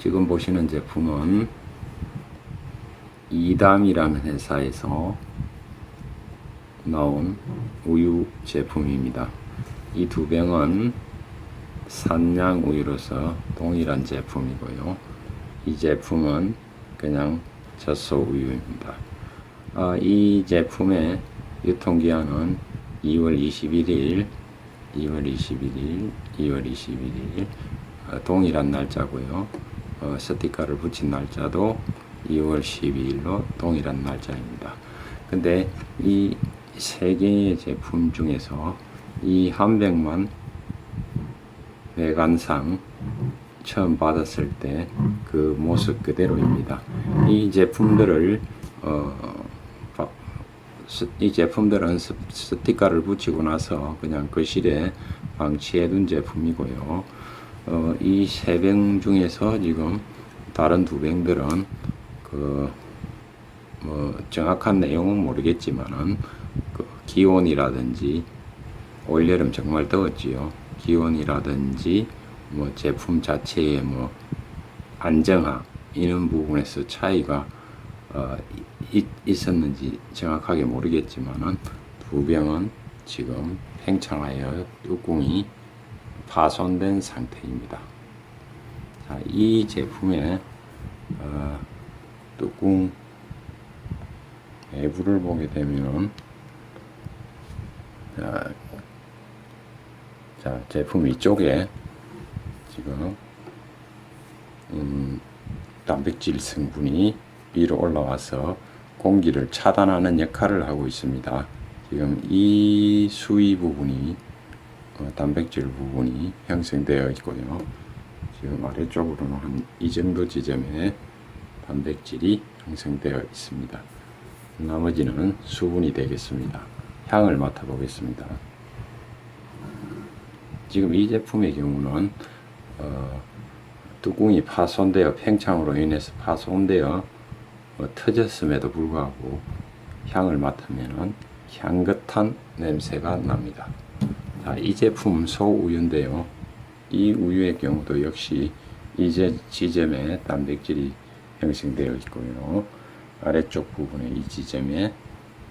지금 보시는 제품은 이담이라는 회사에서 나온 우유 제품입니다. 이 두 병은 산양 우유로서 동일한 제품이고요. 이 제품은 그냥 젖소 우유입니다. 아, 이 제품의 유통기한은 2월 21일, 2월 21일, 2월 21일 어, 동일한 날짜고요. 어, 스티커를 붙인 날짜도 2월 12일로 동일한 날짜입니다. 근데 이 세 개의 제품 중에서 이한 병만 외관상 처음 받았을 때 그 모습 그대로입니다. 이 제품들을 어, 이 제품들은 스- 스티커를 붙이고 나서 그냥 거실에 방치해 둔 제품이고요. 어, 이 세 병 중에서 지금 다른 두 병들은 그 뭐 정확한 내용은 모르겠지만은 그 기온이라든지 올여름 정말 더웠지요. 기온이라든지 뭐 제품 자체의 뭐 안정화 이런 부분에서 차이가 어, 있, 있었는지 정확하게 모르겠지만은 두 병은 지금 팽창하여 뚜껑이 파손된 상태입니다. 자, 이 제품의 어, 뚜껑 내부를 보게 되면 자, 자 제품 이쪽에 지금 음, 단백질 성분이 위로 올라와서 공기를 차단하는 역할을 하고 있습니다. 지금 이 수위 부분이 어, 단백질 부분이 형성되어 있고요. 지금 아래쪽으로는 한 이 정도 지점에 단백질이 형성되어 있습니다. 나머지는 수분이 되겠습니다. 향을 맡아보겠습니다. 지금 이 제품의 경우는 어, 뚜껑이 파손되어 팽창으로 인해서 파손되어 어, 터졌음에도 불구하고 향을 맡으면은 향긋한 냄새가 납니다. 자, 이 제품 소우유인데요. 이 우유의 경우도 역시 이 제- 지점에 단백질이 형성되어 있고요. 아래쪽 부분에 이 지점에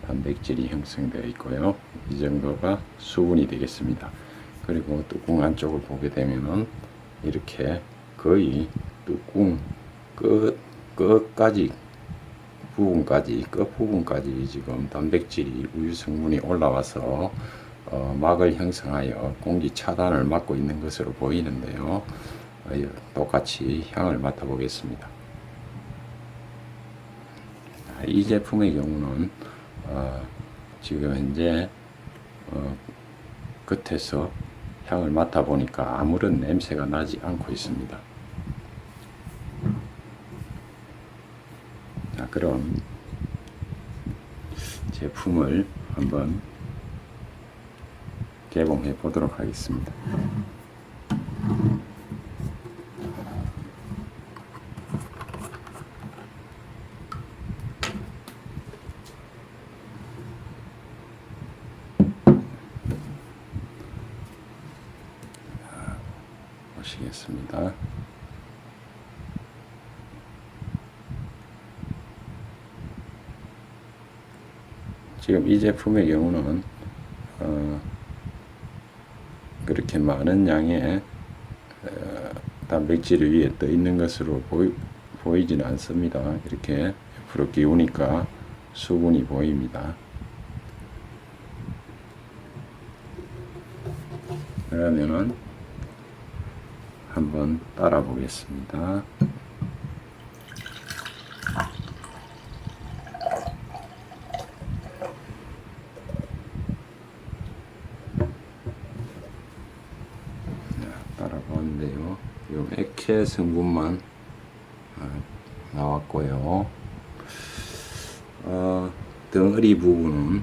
단백질이 형성되어 있고요. 이 정도가 수분이 되겠습니다. 그리고 뚜껑 안쪽을 보게 되면은 이렇게 거의 뚜껑 끝 끝까지 부분까지 끝 부분까지 지금 단백질이 우유 성분이 올라와서 어, 막을 형성하여 공기 차단을 막고 있는 것으로 보이는데요. 어, 이- 똑같이 향을 맡아보겠습니다. 아, 이 제품의 경우는 어, 지금 현재 어, 끝에서 향을 맡아보니까 아무런 냄새가 나지 않고 있습니다. 자, 그럼 제품을 한번 개봉해 보도록 하겠습니다. 보시겠습니다. 지금 이 제품의 경우는 어, 그렇게 많은 양의 어, 단백질이 위에 떠 있는 것으로 보이, 보이지는 않습니다. 이렇게 옆으로 끼우니까 수분이 보입니다. 그러면은 한번 따라 보겠습니다. 따라 보는데요. 요 액체 성분만 아, 나왔고요. 어, 덩어리 부분은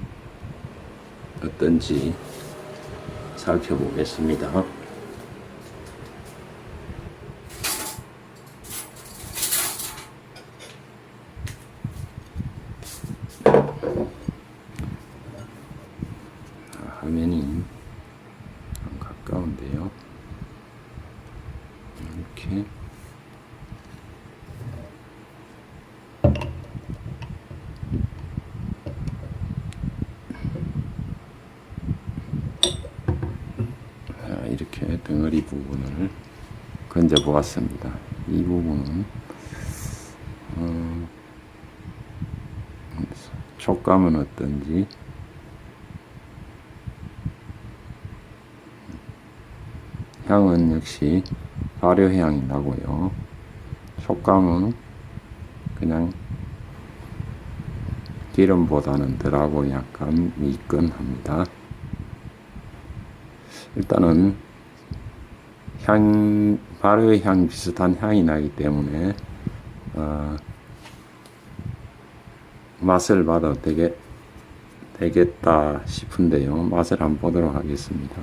어떤지 살펴보겠습니다. 화면이 좀 가까운데요. 이렇게 덩어리 부분을 건져 보았습니다. 이 부분은 어, 촉감은 어떤지 향은 역시 발효향이 나고요. 촉감은 그냥 기름보다는 덜하고 약간 미끈합니다. 일단은 향 발효의 향 비슷한 향이 나기 때문에 어, 맛을 봐도 되게 되겠다 싶은데요. 맛을 한번 보도록 하겠습니다.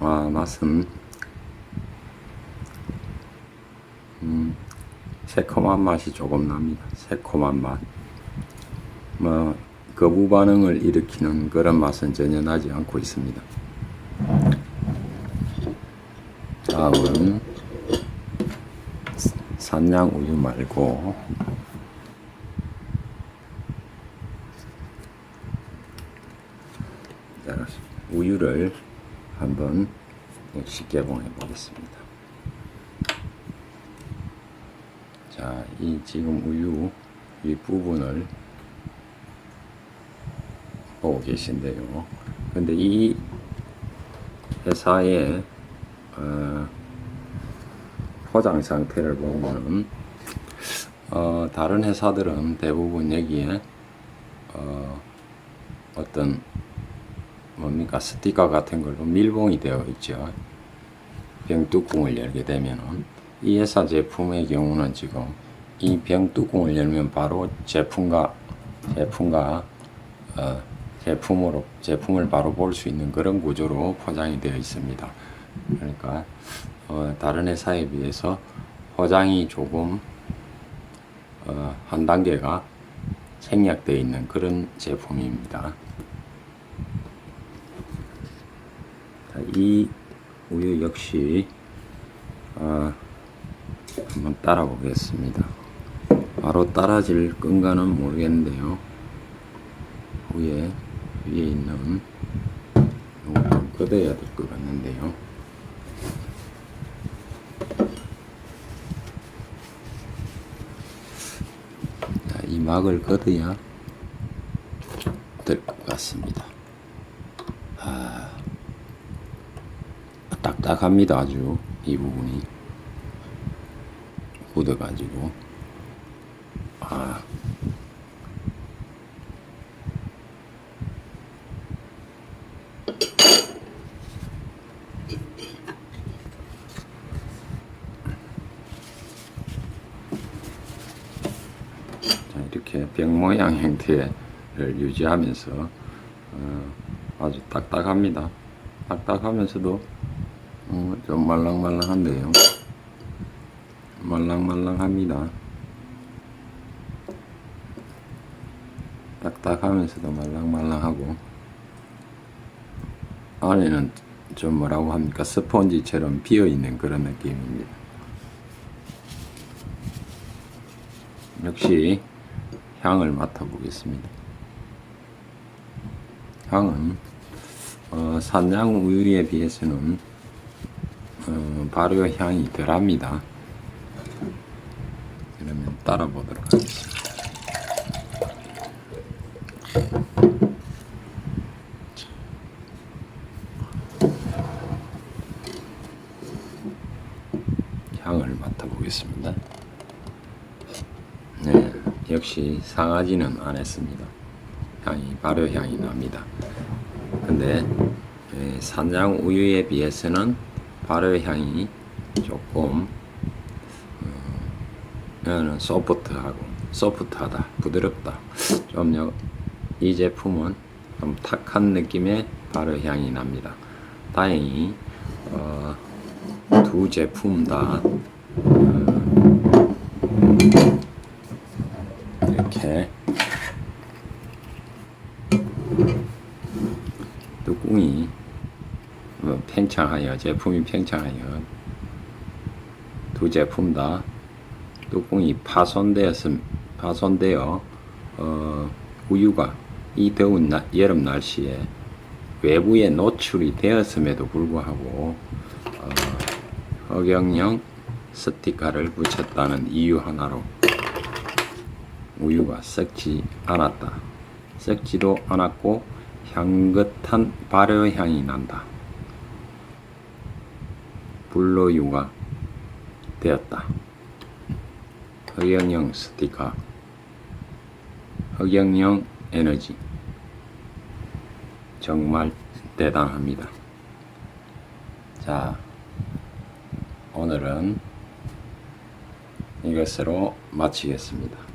아, 맛은 새콤한 맛이 조금 납니다. 새콤한 맛. 뭐 거부 반응을 일으키는 그런 맛은 전혀 나지 않고 있습니다. 다음은 산양 우유 말고 자, 우유를 한번 쉽게 봉해 보겠습니다. 자, 이 지금 우유 이 부분을 보고 계신데요. 근데 이 회사의 어, 포장 상태를 보면 어, 다른 회사들은 대부분 여기에 어, 어떤 뭡니까 스티커 같은 걸로 밀봉이 되어 있죠. 병뚜껑을 열게 되면은 이 회사 제품의 경우는 지금 이 병 뚜껑을 열면 바로 제품과 제품과 어, 제품으로 제품을 바로 볼 수 있는 그런 구조로 포장이 되어 있습니다. 그러니까 어, 다른 회사에 비해서 포장이 조금 어, 한 단계가 생략되어 있는 그런 제품입니다. 자, 이 우유 역시 어, 한번 따라 보겠습니다. 바로 따라질 건가는 모르겠는데요. 위에 위에 있는 좀 걷어야 될 것 같는데요. 자, 이 막을 걷어야 될 것 같습니다. 아, 딱딱합니다 아주 이 부분이 굳어가지고 아 자, 이렇게 병 모양 형태를 유지하면서 어, 아주 딱딱합니다. 딱딱하면서도 어, 좀 말랑말랑한데요. 말랑말랑합니다. 딱딱하면서도 말랑말랑하고 안에는 좀 뭐라고 합니까 스펀지처럼 비어있는 그런 느낌입니다. 역시 향을 맡아보겠습니다. 향은 어, 산양 우유에 비해서는 어, 발효 향이 덜합니다. 따라 보도록 하겠습니다. 향을 맡아보겠습니다. 네, 역시 상하지는 않았습니다. 향이 발효 향이 납니다. 근데 에, 산양 우유에 비해서는 발효 향이 조금 어, 얘는 소프트하고 소프트하다, 부드럽다. 좀이 제품은 좀 탁한 느낌의 발효 향이 납니다. 다행히 어, 두 제품 다 어, 이렇게 뚜껑이 어, 팽창하여 제품이 팽창하여 두 제품 다 뚜껑이 파손되었음 파손되어 어, 우유가 이 더운 나- 여름 날씨에 외부에 노출이 되었음에도 불구하고 어, 허경영 스티커를 붙였다는 이유 하나로 우유가 썩지 않았다. 썩지도 않았고 향긋한 발효향이 난다. 불로유가 되었다. 허경영 스티커 허경영 에너지 정말 대단합니다. 자, 오늘은 이것으로 마치겠습니다.